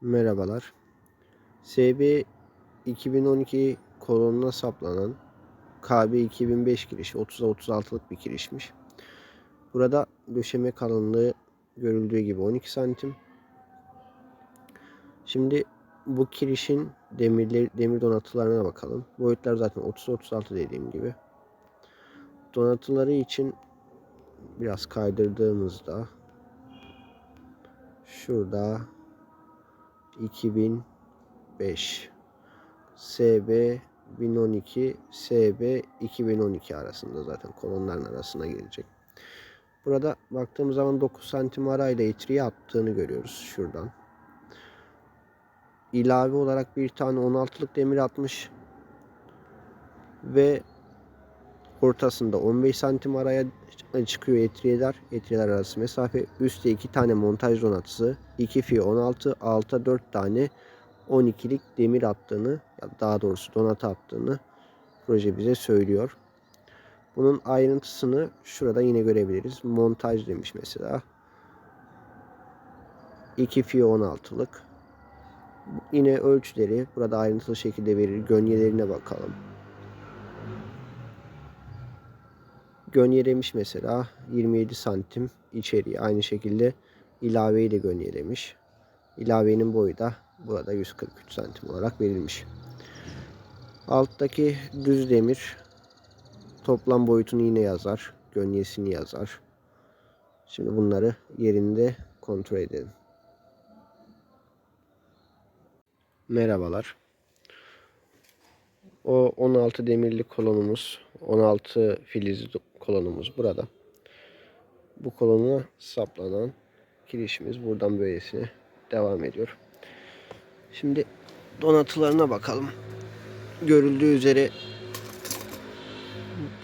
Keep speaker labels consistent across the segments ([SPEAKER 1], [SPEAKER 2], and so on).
[SPEAKER 1] Merhabalar. SB 2012 kolonuna saplanan KB 2005 girişi 30'a 36'lık bir kirişmiş. Burada döşeme kalınlığı görüldüğü gibi 12 santim. Şimdi bu kirişin demirleri, demir donatılarına bakalım. Boyutlar zaten 30 36 dediğim gibi. Donatıları için biraz kaydırdığımızda şurada 2005 SB 1012 SB 2012 arasında zaten kolonların arasına gelecek. Burada baktığımız zaman 9 santim arayla itriye attığını görüyoruz şuradan. İlave olarak bir tane 16'lık demir atmış ve ortasında 15 santim araya çıkıyor etriyeler. Etriyeler arası mesafe. Üstte iki tane montaj donatısı. 2 fi 16, alta 4 tane 12'lik demir attığını, daha doğrusu donatı attığını proje bize söylüyor. Bunun ayrıntısını şurada yine görebiliriz. Montaj demiş mesela. 2 fi 16'lık. Yine ölçüleri burada ayrıntılı şekilde verir. Gönyelerine bakalım. Gönyelemiş mesela 27 santim içeriye aynı şekilde ilaveyi de gönyelemiş. İlavenin boyu da burada 143 santim olarak verilmiş. Alttaki düz demir toplam boyutunu yine yazar. Gönyesini yazar. Şimdi bunları yerinde kontrol edelim. Merhabalar. O 16 demirli kolonumuz, 16 filizli kolonumuz burada. Bu kolona saplanan kirişimiz buradan böylesine devam ediyor. Şimdi donatılarına bakalım. Görüldüğü üzere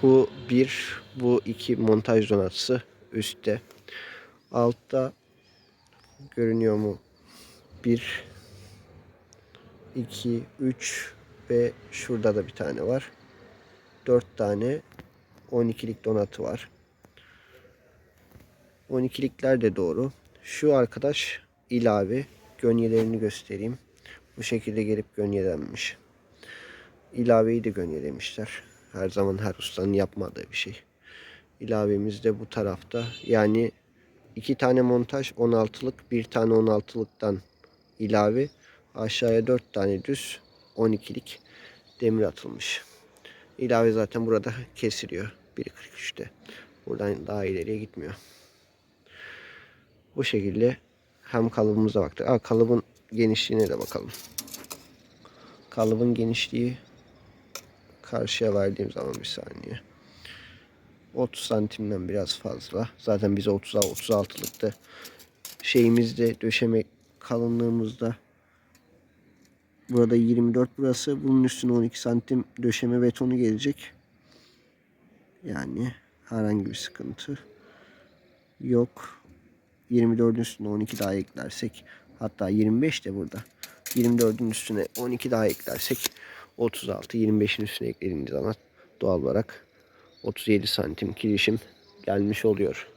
[SPEAKER 1] bu bir, bu iki montaj donatısı üstte. Altta görünüyor mu? Bir, iki, üç ve şurada da bir tane var. Dört tane 12'lik donatı var. 12'likler de doğru. Şu arkadaş ilave gönyelerini göstereyim. Bu şekilde gelip gönyelenmiş. İlaveyi de gönyelemişler. Her zaman her ustanın yapmadığı bir şey. İlavemiz de bu tarafta. Yani iki tane montaj 16'lık, bir tane 16'lıktan ilave. Aşağıya 4 tane düz 12'lik demir atılmış. İlave zaten burada kesiliyor. 1.43'te. Buradan daha ileriye gitmiyor. Bu şekilde hem kalıbımıza baktık. Aa, kalıbın genişliğine de bakalım. Kalıbın genişliği karşıya verdiğim zaman bir saniye. 30 santimden biraz fazla. Zaten bize 30'a 36'lıkta şeyimizde döşeme kalınlığımızda burada 24 burası. Bunun üstüne 12 santim döşeme betonu gelecek. Yani herhangi bir sıkıntı yok. 24'ün üstüne 12 daha eklersek hatta 25 de burada. 24'ün üstüne 12 daha eklersek 36 25'in üstüne eklediğimiz zaman doğal olarak 37 santim kirişim gelmiş oluyor.